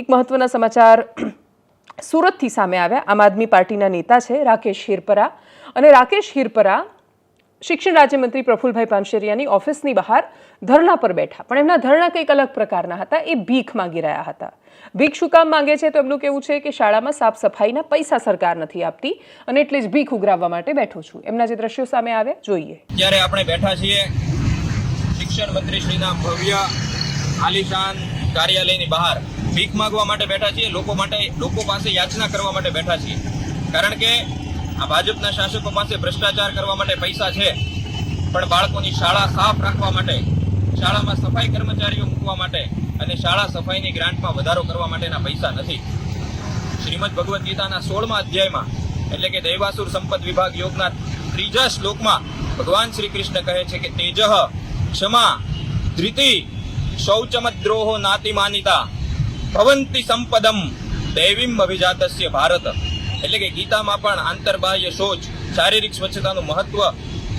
એક મહત્વના સમાચાર સુરતથી સામે આવ્યા. આમ આદમી પાર્ટીના નેતા છે રાકેશ હિરપરા. અને રાકેશ હિરપરા શિક્ષણ રાજ્યમંત્રી પ્રફુલભાઈ પાનશેરિયાની ઓફિસની બહાર ધરણા પર બેઠા. પણ એમના ધરણા કંઈક અલગ પ્રકારના હતા. એ ભીખ માંગી રહ્યા હતા. ભીખ શું કામ માંગે છે તો એમનું કેવું છે કે શાળામાં સાફ સફાઈના પૈસા સરકાર નથી આપતી અને એટલે જ ભીખ ઉઘરાવવા માટે બેઠો છું. એમના જે દ્રશ્યો સામે આવ્યા, જોઈએ. જ્યારે આપણે બેઠા છીએ, શિક્ષણ મંત્રીશ્રીના ભવ્ય આલિશાન કાર્યાલયની બહાર ભીખ માગવા માટે બેઠા છીએ, લોકો માટે, લોકો પાસે યાચના કરવા માટે બેઠા છીએ. કારણ કે આ ભાજપના શાસકો પાસે ભ્રષ્ટાચાર કરવા માટે પૈસા છે, પણ બાળકોની શાળા સાફ રાખવા માટે, શાળામાં સફાઈ કર્મચારીઓ મૂકવા માટે અને શાળા સફાઈની ગ્રાન્ટમાં વધારો કરવા માટેના પૈસા નથી. શ્રીમદ ભગવદ્ ગીતાના સોળમા અધ્યાયમાં, એટલે કે દૈવાસુર સંપદ વિભાગ યોગના ત્રીજા શ્લોકમાં, ભગવાન શ્રી કૃષ્ણ કહે છે કે તેજહ ક્ષમા ધૃતિ શૌચમદ્રોહો નાતિ માનિતા ભવંતિ સંપદમ દૈવીમ અભિજાતસ્ય ભારત. એટલે કે ગીતામાં પણ આંતરબાહ્ય શોચ શારીરિક સ્વચ્છતાનું મહત્વ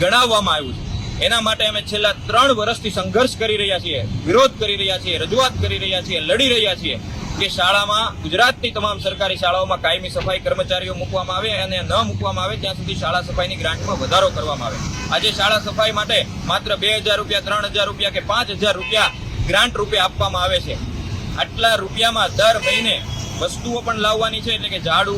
ગણાવવામાં આવ્યું છે. એના માટે અમે છેલ્લા ત્રણ વર્ષથી સંઘર્ષ કરી રહ્યા છીએ, વિરોધ કરી રહ્યા છીએ, રજૂઆત કરી રહ્યા છીએ, લડી રહ્યા છીએ કે શાળામાં, ગુજરાતની તમામ સરકારી શાળાઓમાં કાયમી સફાઈ કર્મચારીઓ મૂકવામાં આવે અને ન મૂકવામાં આવે, ત્યાં સુધી શાળા સફાઈની ગ્રાન્ટમાં વધારો કરવામાં આવે. આજે શાળા સફાઈ માટે માત્ર બે હજાર રૂપિયા, ત્રણ હજાર રૂપિયા કે પાંચ હજાર રૂપિયા ગ્રાન્ટ રૂપે આપવામાં આવે છે. આટલા રૂપિયામાં દર મહિને વસ્તુઓ પણ લાવવાની છે, એટલે કે ઝાડુ,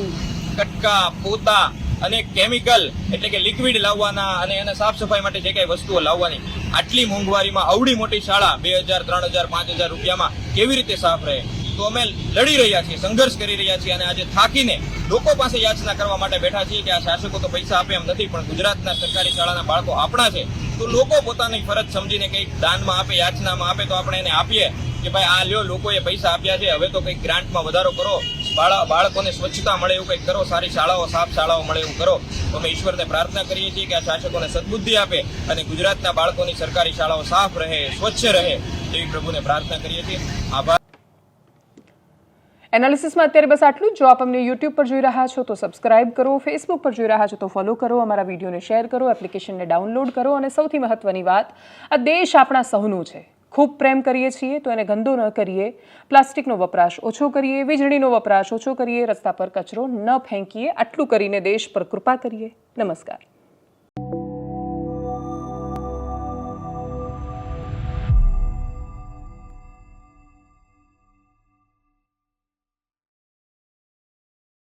કટકા, પોતા અને કેમિકલ, એટલે કે લિક્વિડ લાવવાના અને એને સાફ સફાઈ માટે જે કઈ વસ્તુઓ લાવવાની. આટલી મોંઘવારીમાં આવડી મોટી શાળા બે હજાર, ત્રણ હજાર, પાંચ હજાર રૂપિયામાં કેવી રીતે સાફ રહે? તો અમે લડી રહ્યા છીએ, સંઘર્ષ કરી રહ્યા છીએ અને આજે થાકીને લોકો પાસે યાચના કરવા માટે બેઠા છીએ કે આ શાસકો તો પૈસા આપે એમ નથી, પણ ગુજરાતના સરકારી શાળાના બાળકો આપણા છે. તો લોકો પોતાની ફરજ સમજીને કંઈક દાનમાં આપે, યાચનામાં આપે, તો આપણે એને આપીએ. કે ભાઈ આ લ્યો, લોકોએ પૈસા આપ્યા છે, હવે તો કંઈક ગ્રાન્ટમાં વધારો કરો. બાળા, બાળકોને સ્વચ્છતા મળે એવું કંઈક કરો, સારી શાળાઓ, સાફ શાળાઓ મળે એવું કરો. તો અમે ઈશ્વરને પ્રાર્થના કરીએ છીએ કે આ શાસકોને સદબુદ્ધિ આપે અને ગુજરાતના બાળકોની સરકારી શાળાઓ સાફ રહે, સ્વચ્છ રહે. એવી પ્રભુને પ્રાર્થના કરીએ છીએ. આભાર. એનાલિસિસમાં અત્યારે બસ આટલું જો. આપ અમને યુટ્યુબ પર જોઈ રહ્યા છો, તો સબસ્ક્રાઇબ કરો ફેસબુક પર જોઈ રહ્યા છો, તો ફોલો કરો, અમારા વિડીયોને શેર કરો, એપ્લિકેશનને ડાઉનલોડ કરો અને સૌથી મહત્વની વાત, આ દેશ આપણા સૌનું છે. ખૂબ પ્રેમ કરીએ છીએ, તો એને ગંદો ન કરીએ. પ્લાસ્ટિકનો વપરાશ ઓછો કરીએ, વીજળીનો વપરાશ ઓછો કરીએ, રસ્તા પર કચરો ન ફેંકીએ. આટલું કરીને દેશ પર કૃપા કરીએ. નમસ્કાર.